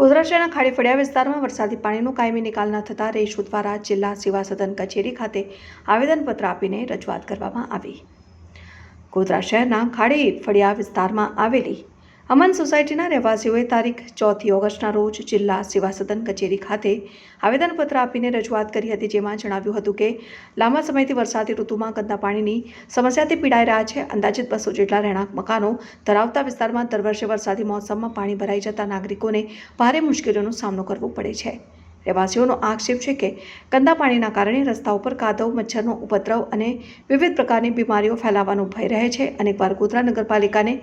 ગોધરા શહેરના ખાડી ફળિયા વિસ્તારમાં વરસાદી પાણીનો કાયમી નિકાલ ન થતાં રેશુ દ્વારા જિલ્લા સેવા સદન કચેરી ખાતે આવેદનપત્ર આપીને રજૂઆત કરવામાં આવી. ગોધરા શહેરના ખાડી ફળિયા વિસ્તારમાં આવેલી અમન સોસાયટીના રહેવાસીઓએ તારીખ ચોથી ઓગસ્ટના રોજ જિલ્લા સેવા સદન કચેરી ખાતે આવેદનપત્ર આપીને રજૂઆત કરી હતી, જેમાં જણાવ્યું હતું કે, લાંબા સમયથી વરસાદી ઋતુમાં ગંદા પાણીની સમસ્યાથી પીડાઈ રહ્યા છે. અંદાજિત બસો જેટલા રહેણાંક મકાનો ધરાવતા વિસ્તારમાં દર વર્ષે વરસાદી મોસમમાં પાણી ભરાઈ જતા નાગરિકોને ભારે મુશ્કેલીઓનો સામનો કરવો પડે છે. રહેવાસીઓનો આક્ષેપ છે કે ગંદા પાણીના કારણે રસ્તા ઉપર કાદવ, મચ્છરનો ઉપદ્રવ અને વિવિધ પ્રકારની બીમારીઓ ફેલાવાનો ભય રહે છે. અનેકવાર ગોધરા નગરપાલિકાને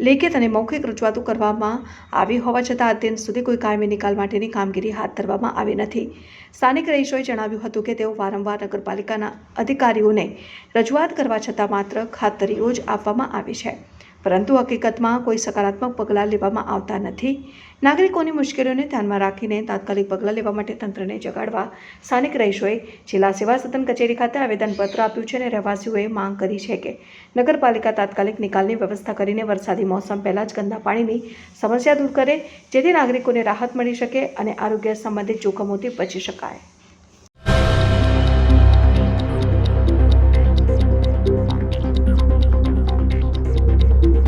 લેખિત અને મૌખિક રજૂઆતો કરવામાં આવી હોવા છતાં અત્યંત સુધી કોઈ કાયમી નિકાલ માટેની કામગીરી હાથ ધરવામાં આવી નથી. સ્થાનિક રહીશોએ જણાવ્યું હતું કે તેઓ વારંવાર નગરપાલિકાના અધિકારીઓને રજૂઆત કરવા છતાં માત્ર ખાતરીઓ જ આપવામાં આવી છે. પરંતુ હકીકતમાં કોઈ સકારાત્મક પગલાં લેવામાં આવતા નથી. નાગરિકોની મુશ્કેલીઓને ધ્યાનમાં રાખીને તાત્કાલિક પગલાં લેવા માટે તંત્રને જગાડવા સ્થાનિક રહીશોએ જિલ્લા સેવા સદન કચેરી ખાતે આવેદનપત્ર આપ્યું છે અને રહેવાસીઓએ માંગ કરી છે કે નગરપાલિકા તાત્કાલિક નિકાલની વ્યવસ્થા કરીને વરસાદી મોસમ પહેલાં જ ગંદા પાણીની સમસ્યા દૂર કરે, જેથી નાગરિકોને રાહત મળી શકે અને આરોગ્ય સંબંધિત જોખમોથી બચી શકાય.